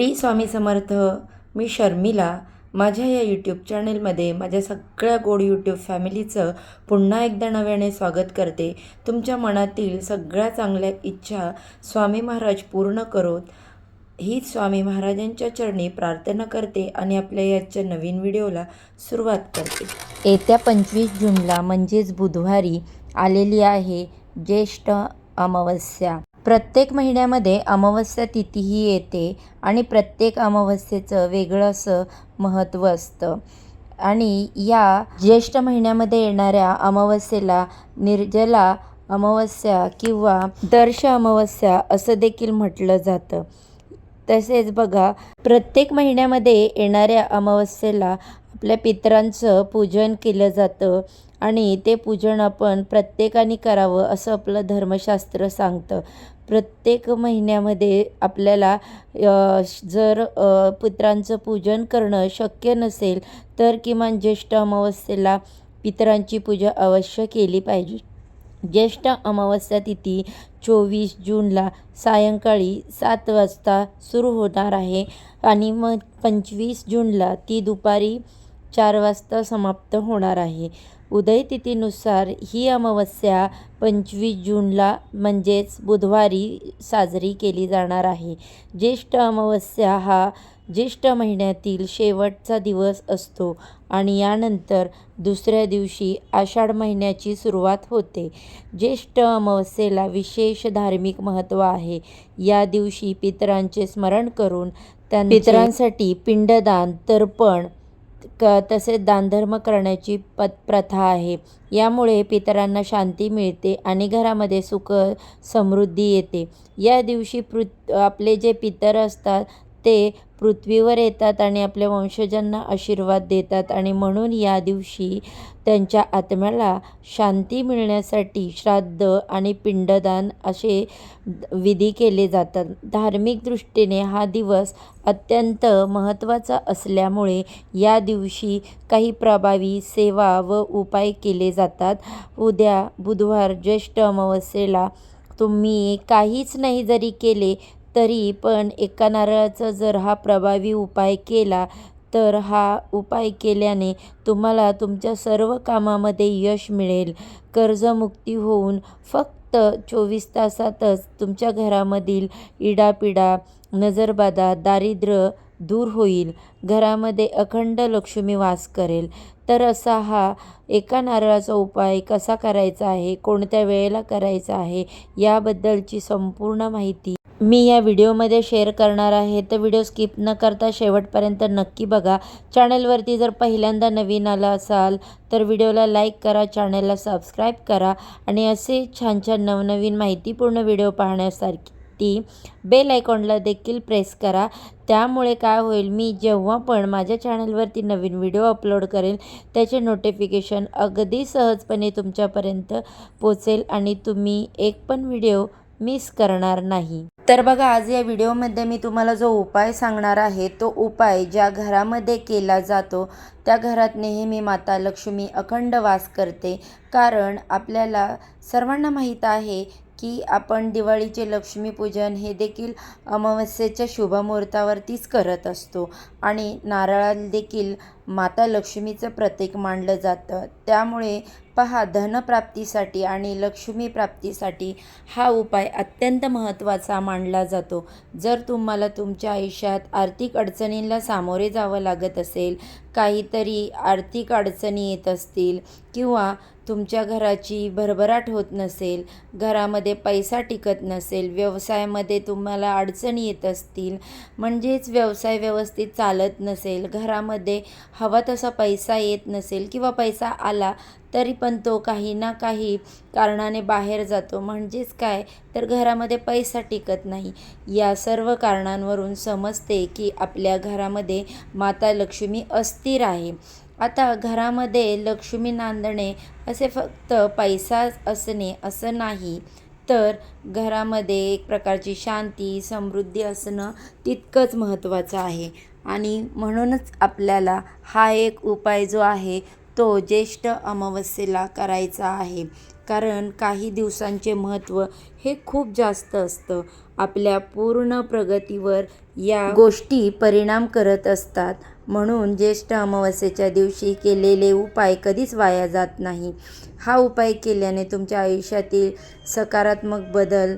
T Swami Samarth मी शर्मिला. माझ्या या YouTube चॅनेलमध्ये माझ्या सगळ्या गोड यूट्यूब फॅमिलीचं पुन्हा एकदा नव्याने स्वागत करते. तुमच्या मनातील सगळ्या चांगल्या इच्छा स्वामी महाराज पूर्ण करोत. हीच स्वामी महाराजांच्या चरणी प्रार्थना करते आणि आपल्या याच्या नवीन व्हिडिओला सुरुवात करते. येत्या पंचवीस जूनला म्हणजेच बुधवारी आलेली आहे ज्येष्ठ अमावस्या. प्रत्येक महिन्यामध्ये अमावस्या तिथीही येते आणि प्रत्येक अमावस्येचं वेगळं असं महत्त्व असतं. आणि या ज्येष्ठ महिन्यामध्ये येणाऱ्या अमावस्येला निर्जला अमावस्या किंवा दर्श अमावस्या असं देखील म्हटलं जातं. तसेच बघा प्रत्येक महिन्यामध्ये येणाऱ्या अमावस्येला आपल्या पितरांचं पूजन केलं जातं आणि ते पूजन आपण प्रत्येकाने करावं असं आपलं धर्मशास्त्र सांगतं. प्रत्येक महिन्यामध्ये आपल्याला जर अ, पितरांचं पूजन करणं शक्य नसेल तर किमान ज्येष्ठ अमावस्येला पितरांची पूजा अवश्य केली पाहिजे. ज्येष्ठ अमावस्या तिथी चोवीस जूनला सायंकाळी सात वाजता सुरू होणार आहे आणि मग पंचवीस जूनला ती दुपारी चार वाजता समाप्त होणार आहे. उदयतिथीनुसार ही अमावस्या पंचवीस जूनला म्हणजेच बुधवारी साजरी केली जाणार आहे. ज्येष्ठ अमावस्या हा ज्येष्ठ महिन्यातील शेवटचा दिवस असतो आणि यानंतर दुसऱ्या दिवशी आषाढ महिन्याची सुरुवात होते. ज्येष्ठ अमावस्येला विशेष धार्मिक महत्त्व आहे. या दिवशी पितरांचे स्मरण करून त्या पितरांसाठी पिंडदान तर्पण क तसेच दानधर्म करण्याची पत प्रथा आहे. यामुळे पितरांना शांती मिळते आणि घरामध्ये सुख समृद्धी येते. या दिवशी पृ आपले जे पितर असतात ते पृथ्वीवर येतात आणि आपल्या वंशजांना आशीर्वाद देतात. आणि म्हणून या दिवशी त्यांच्या आत्म्याला शांती मिळण्यासाठी श्राद्ध आणि पिंडदान असे विधी केले जातात. धार्मिक दृष्टीने हा दिवस अत्यंत महत्त्वाचा असल्यामुळे या दिवशी काही प्रभावी सेवा व उपाय केले जातात. उद्या बुधवार ज्येष्ठ अमावस्येला तुम्ही काहीच नाही जरी केले तरी पण एका नारळाचा जर हा प्रभावी उपाय केला तर हा उपाय केल्याने तुम्हाला तुमच्या सर्व कामामध्ये यश मिळेल. कर्जमुक्ती होऊन फक्त चोवीस तासातच तुमच्या घरामधील इडापिडा नजरबाधा दारिद्र्य दूर होईल. घरामध्ये अखंड लक्ष्मी वास करेल. तर असा हा एका नारळाचा उपाय कसा करायचा आहे कोणत्या वेळेला करायचा आहे याबद्दलची संपूर्ण माहिती मी या व्हिडिओमध्ये शेअर करणार आहे. तर व्हिडिओ स्किप न करता शेवटपर्यंत नक्की बघा. चॅनलवरती जर पहिल्यांदा नवीन आला असाल तर व्हिडिओला लाईक करा चॅनलला सबस्क्राईब करा आणि असे छान छान नवनवीन माहितीपूर्ण व्हिडिओ पाहण्यासारखी ती बेल आयकॉनला देखील प्रेस करा. त्यामुळे काय होईल मी जेव्हा पण माझ्या चॅनलवरती नवीन व्हिडिओ अपलोड करेल त्याचे नोटिफिकेशन अगदी सहजपणे तुमच्यापर्यंत पोचेल आणि तुम्ही एक पण व्हिडिओ मिस करणार नाही. तर बघा आज या व्हिडिओमध्ये मी तुम्हाला जो उपाय सांगणार आहे तो उपाय ज्या घरामध्ये केला जातो त्या घरात नेहमी माता लक्ष्मी अखंड वास करते. कारण आपल्याला सर्वांना माहीत आहे की आपण दिवाळीचे लक्ष्मीपूजन हे देखील अमावस्येच्या शुभमुहूर्तावरतीच करत असतो. आणि नारळाला देखील माता लक्ष्मीचं प्रतीक मानलं जातं. त्यामुळे पहा धनप्राप्तीसाठी आणि लक्ष्मी प्राप्तीसाठी हा उपाय अत्यंत महत्त्वाचा मानला जातो. जर तुम्हाला तुमच्या आयुष्यात आर्थिक अडचणींना सामोरे जावं लागत असेल काहीतरी आर्थिक अडचणी येत असतील किंवा तुमच्या घराची भरभराट होत नसेल घरामध्ये पैसा टिकत नसेल व्यवसायामध्ये तुम्हाला अडचणी येत असतील म्हणजेच व्यवसाय व्यवस्थित चालत नसेल घरामध्ये हवा तसा पैसा येत नसेल किंवा पैसा आला तरी पण तो काही ना काही कारणाने बाहेर जातो. म्हणजेच काय? तर घरामध्ये पैसा टिकत नाही. या सर्व कारणांवरून समजते की आपल्या घरामध्ये माता लक्ष्मी अस्थिर आहे. आता घरामध्ये लक्ष्मी नांदणे असे फक्त पैसा असणे असं नाही. तर घरामध्ये एक प्रकारची शांती समृद्धी असणं तितकंच महत्त्वाचं आहे. आणि म्हणूनच आपल्याला हा एक उपाय जो आहे तो ज्येष्ठ अमावस्येला करायचा आहे. कारण काही दिवसांचे महत्त्व हे खूप जास्त असतं. आपल्या पूर्ण प्रगतीवर या गोष्टी परिणाम करत असतात. म्हणून ज्येष्ठ अमावस्येच्या दिवशी केलेले उपाय कधीच वाया जात नाही. हा उपाय केल्याने तुमच्या आयुष्यातील सकारात्मक बदल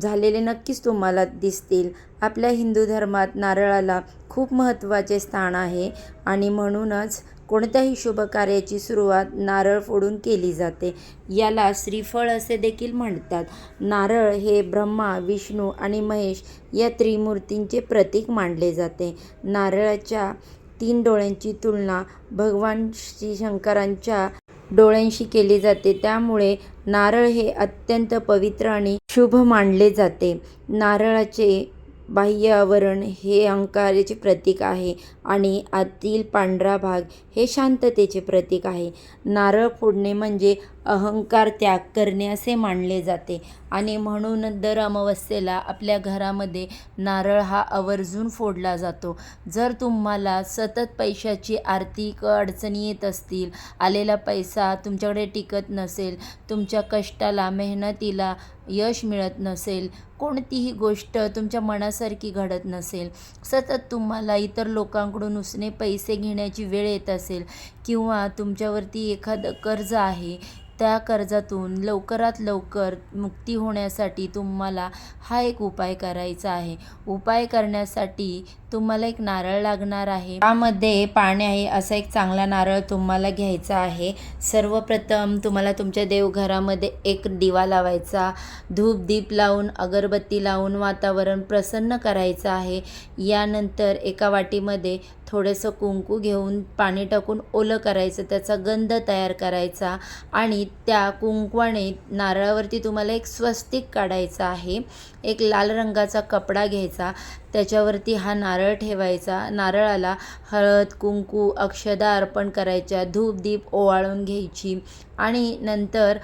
झालेले नक्कीच तुम्हाला दिसतील. आपल्या हिंदू धर्मात नारळाला खूप महत्त्वाचे स्थान आहे आणि म्हणूनच कोणत्याही शुभ कार्याची सुरुवात नारळ फोडून केली जाते. याला श्रीफळ असे देखील म्हणतात. नारळ हे ब्रह्मा विष्णू आणि महेश या त्रिमूर्तींचे प्रतीक मानले जाते. नारळाच्या तीन डोळ्यांची तुलना भगवान श्री शंकरांच्या डोळ्यांशी केली जाते. त्यामुळे नारळ हे अत्यंत पवित्र आणि शुभ मानले जाते. नारळाचे बाह्य आवरण हे अहंकाराचे प्रतीक आहे आणि आतील पांढरा भाग हे शांततेचे प्रतीक आहे. नारळ फोडणे म्हणजे अहंकार त्याग करणे असे मानले जाते. आणि म्हणून दर अमावस्येला आपल्या घरामध्ये नारळ हा आवर्जून फोडला जातो. जर तुम्हाला सतत पैशाची आर्थिक अडचणी येत असतील आलेला पैसा तुमच्याकडे टिकत नसेल तुमच्या कष्टाला मेहनतीला यश मिळत नसेल कोणतीही गोष्ट तुमच्या मनासारखी घडत नसेल सतत तुम्हाला इतर लोकांकडून उसने पैसे घेण्याची वेळ येत असेल किंवा तुमच्यावरती एखादं कर्ज आहे त्या कर्जातून लवकरात लवकर मुक्ती होण्यासाठी तुम्हाला हा एक उपाय करायचा आहे. उपाय करण्यासाठी तुम्हाला एक नारळ लागणार आहे. त्यामध्ये पाणी आहे असा एक चांगला नारळ तुम्हाला घ्यायचा आहे. सर्वप्रथम तुम्हाला तुमच्या देवघरामध्ये एक दिवा लावायचा. धूप दीप लावून अगरबत्ती लावून वातावरण प्रसन्न करायचं आहे. यानंतर एका वाटीमध्ये थोडंसं कुंकू घेऊन पाणी टाकून ओलं करायचं त्याचा गंध तयार करायचा आणि त्या कुंकवाने नारळावरती तुम्हाला एक स्वस्तिक काढायचा आहे. एक लाल रंगाचा कपडा घ्यायचा त्याच्यावरती हा नारळ ठेवायचा. नारळाला हळद कुंकू अक्षदा अर्पण करायच्या धूप दीप ओवाळून घ्यायची. आणि नंतर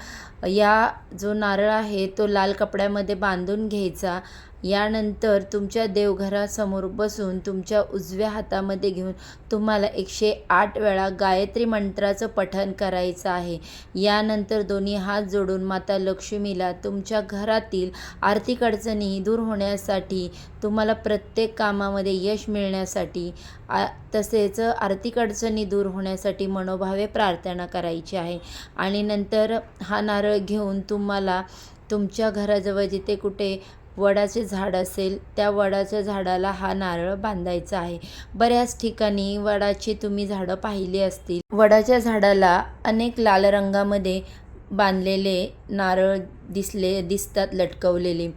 या जो नारळ आहे तो लाल कपड्यामध्ये बांधून घ्यायचा. यानंतर तुमच्या देवघरासमोर बसून तुमच्या उजव्या हातामध्ये घेऊन तुम्हाला एकशे आठ वेळा गायत्री मंत्राचं पठण करायचं आहे. यानंतर दोन्ही हात जोडून माता लक्ष्मीला तुमच्या घरातील आर्थिक अडचणी दूर होण्यासाठी तुम्हाला प्रत्येक कामामध्ये यश मिळण्यासाठी आ तसेच आर्थिक अडचणी दूर होण्यासाठी मनोभावे प्रार्थना करायची आहे. आणि नंतर हा नारळ घेऊन तुम्हाला तुमच्या घराजवळ जिथे कुठे वडाचे झाड असेल त्या वडाच्या झाडाला हा नारळ बांधायचा आहे. बऱ्याच ठिकाणी वडाची तुम्ही झाडं पाहिली असतील. वडाच्या झाडाला अनेक लाल रंगामध्ये बांधलेले नारळ दिसले दिसतात लटकवलेले.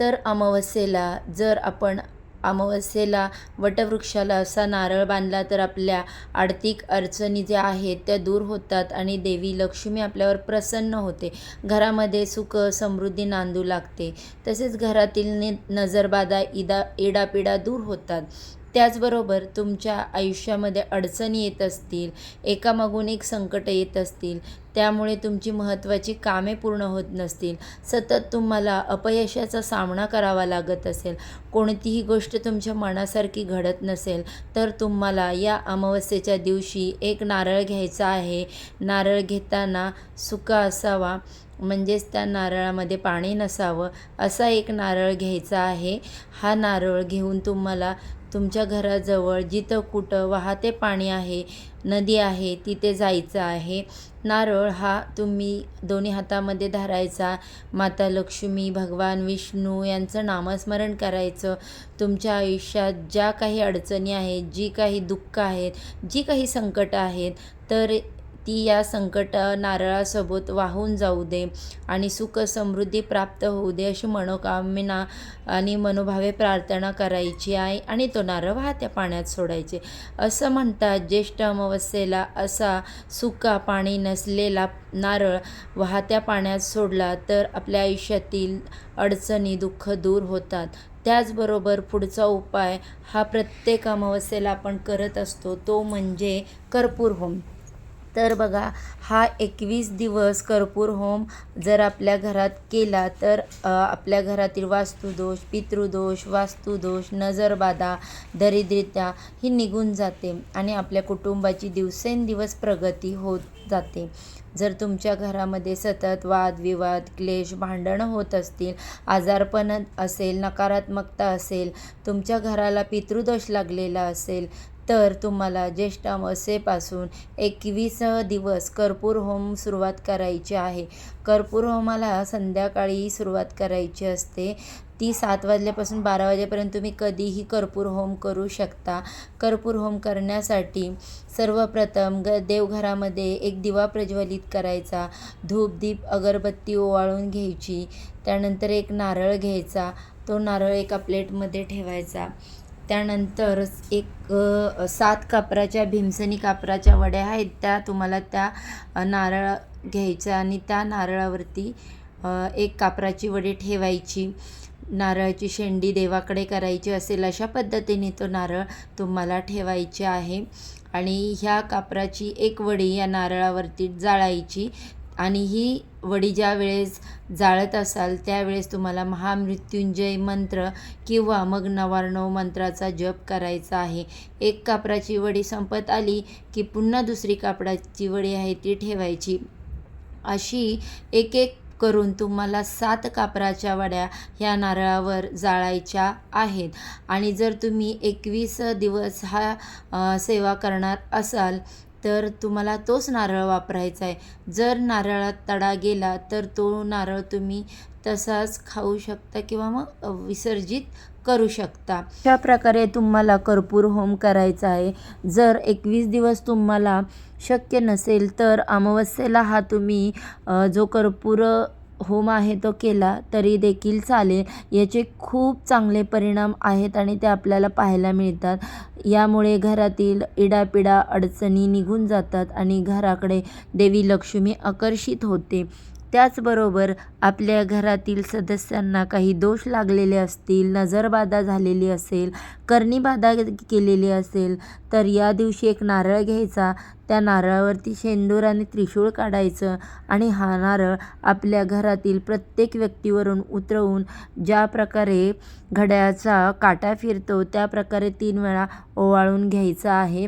तर अमावस्येला जर आपण अमावस्येला वटवृक्षाला असा नारळ बांधला तर आपल्या आर्थिक अडचणी ज्या आहेत त्या दूर होतात आणि देवी लक्ष्मी आपल्यावर प्रसन्न होते. घरामध्ये सुख समृद्धी नांदू लागते. तसेच घरातील नि नजरबाधा इदा इडापिडा दूर होतात. त्याचबरोबर तुमच्या आयुष्यामध्ये अडचणी येत असतील एकामागून एक संकटं येत असतील त्यामुळे तुमची महत्त्वाची कामे पूर्ण होत नसतील सतत तुम्हाला अपयशाचा सामना करावा लागत असेल कोणतीही गोष्ट तुमच्या मनासारखी घडत नसेल तर तुम्हाला या अमावस्येच्या दिवशी एक नारळ घ्यायचा आहे. नारळ घेताना सुका असावा म्हणजेच त्या नारळामध्ये पाणी नसावं असा एक नारळ घ्यायचा आहे. हा नारळ घेऊन तुम्हाला तुमच्या घराजवळ जिथं कुठं वाहते पाणी आहे नदी आहे तिथे जायचं आहे. नारळ हा तुम्ही दोन्ही हातामध्ये धरायचा. माता लक्ष्मी भगवान विष्णू यांचं नामस्मरण करायचं. तुमच्या आयुष्यात ज्या काही अडचणी आहेत जी काही दुःख आहेत जी काही संकटं आहेत तर ती या संकट नारळासोबत वाहून जाऊ दे आणि सुख समृद्धी प्राप्त होऊ दे अशी मनोकामना आणि मनोभावे प्रार्थना करायची आहे आणि तो नारळ वाहत्या पाण्यात सोडायचे. असं म्हणतात ज्येष्ठ अमावस्येला असा सुका पाणी नसलेला नारळ वाहत्या पाण्यात सोडला तर आपल्या आयुष्यातील अडचणी दुःख दूर होतात. त्याचबरोबर पुढचा उपाय हा प्रत्येक अमावस्येला आपण करत असतो तो म्हणजे कर्पूर होम. तर बघा हा एकवीस दिवस कर्पूर होम जर आपल्या घरात केला तर आपल्या घरातील वास्तुदोष पितृदोष वास्तुदोष नजरबाधा दरिद्रता ही निघून जाते आणि आपल्या कुटुंबाची दिवसेंदिवस प्रगती होत जाते. जर तुमच्या घरामध्ये सतत वादविवाद क्लेश भांडणं होत असतील आजारपण असेल नकारात्मकता असेल तुमच्या घराला पितृदोष लागलेला असेल तर तुम्हाला ज्येष्ठ अमावस्येपासून एकवीस दिवस कर्पूर होम सुरुवात करायची आहे. कर्पूर होमाला संध्याकाळी सुरुवात करायची असते. ती सात वाजल्यापासून बारा वाजेपर्यंत तुम्ही कधीही कर्पूर होम करू शकता. कर्पूर होम करण्यासाठी सर्वप्रथम ग देवघरामध्ये एक दिवा प्रज्वलित करायचा. धूप दीप अगरबत्ती ओवाळून घ्यायची. त्यानंतर एक नारळ घ्यायचा. तो नारळ एका प्लेटमध्ये ठेवायचा. त्यानंतर एक सात कापराच्या भीमसनी कापराच्या वड्या आहेत. त्या तुम्हाला त्या नारळ घ्यायचा आणि त्या नारळावरती एक कापराची वडी ठेवायची. नारळाची शेंडी देवाकडे करायची असेल अशा पद्धतीने तो नारळ तुम्हाला ठेवायचे आहे. आणि ह्या कापराची एक वडी या नारळावरती जाळायची. आणि ही वडी ज्या वेळेस जाळत असाल त्यावेळेस तुम्हाला महामृत्युंजय मंत्र किंवा मग नवार्णव मंत्राचा जप करायचा आहे. एक कापराची वडी संपत आली की पुन्हा दुसरी कापडाची वडी आहे ती ठेवायची. अशी एक एक करून तुम्हाला सात कापराच्या वड्या ह्या नारळावर जाळायच्या आहेत. आणि जर तुम्ही एकवीस दिवस हा सेवा करणार असाल तर तुम्हाला तोच नारळ वापरायचा आहे. जर नारळात तडा गेला तर तो नारळ तुम्ही तसाच खाऊ शकता किंवा मग विसर्जित करू शकता. अशा प्रकारे तुम्हाला कर्पूर होम करायचा आहे. जर एकवीस दिवस तुम्हाला शक्य नसेल तर अमावस्येला हा तुम्ही जो कर्पूर होम आहे तो केला तरी देखील चालेल. याचे खूप चांगले परिणाम आहेत आणि ते आपल्याला पाहायला मिळतात. यामुळे घरातील इडापिडा अडचणी निघून जातात आणि घराकडे देवी लक्ष्मी आकर्षित होते. त्याचबरोबर आपल्या घरातील सदस्यांना काही दोष लागलेले असतील नजरबाधा झालेली असेल कर्णीबाधा केलेली असेल तर या दिवशी एक नारळ घ्यायचा. त्या नारळावरती शेंदूर आणि त्रिशूळ काढायचं आणि हा नारळ आपल्या घरातील प्रत्येक व्यक्तीवरून उतरवून ज्या प्रकारे घड्याचा काटा फिरतो त्या प्रकारे तीन वेळा ओवाळून घ्यायचा आहे.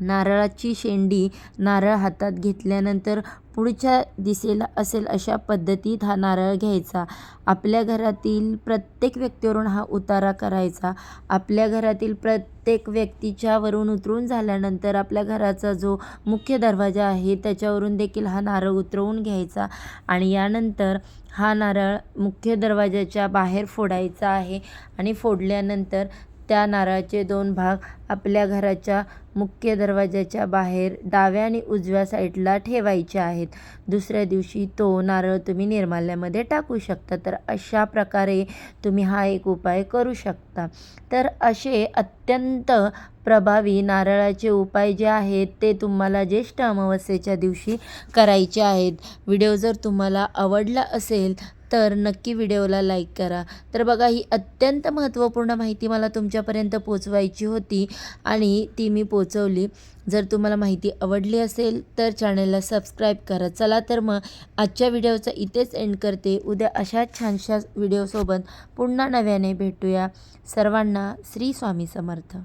नारळाची शेंडी नारळ हातात घेतल्यानंतर पुढच्या दिशेला असेल अशा पद्धतीत हा नारळ घ्यायचा. आपल्या घरातील प्रत्येक व्यक्तीवरून हा उतारा करायचा. आपल्या घरातील प्रत्येक व्यक्तीच्या वरून उतरून झाल्यानंतर आपल्या घराचा जो मुख्य दरवाजा आहे त्याच्यावरून देखील हा नारळ उतरवून घ्यायचा आणि यानंतर हा नारळ मुख्य दरवाजाच्या बाहेर फोडायचा आहे आणि फोडल्यानंतर त्या नारळाचे दोन भाग आपल्या घराच्या मुख्य दरवाजाच्या बाहेर डाव्या आणि उजव्या साईडला ठेवायचे आहेत. दुसऱ्या दिवशी तो नारळ तुम्ही निर्माल्यामध्ये टाकू शकता. तर अशा प्रकारे तुम्ही हा एक उपाय करू शकता. तर असे अत्यंत प्रभावी नारळाचे उपाय जे आहेत ते तुम्हाला ज्येष्ठ अमावस्येच्या दिवशी करायचे आहेत. व्हिडिओ जर तुम्हाला आवडला असेल तर नक्की व्हिडिओला लाईक करा. तर बघा ही अत्यंत महत्त्वपूर्ण माहिती मला तुमच्यापर्यंत पोचवायची होती आणि ती मी पोचवली जर तुम्हाला माहिती आवडली असेल तर चॅनलला सबस्क्राईब करा. चला तर मग आजच्या व्हिडिओचा इथेच एंड करते. उद्या अशाच छानशा व्हिडिओसोबत पुन्हा नव्याने भेटूया. सर्वांना श्री स्वामी समर्थ.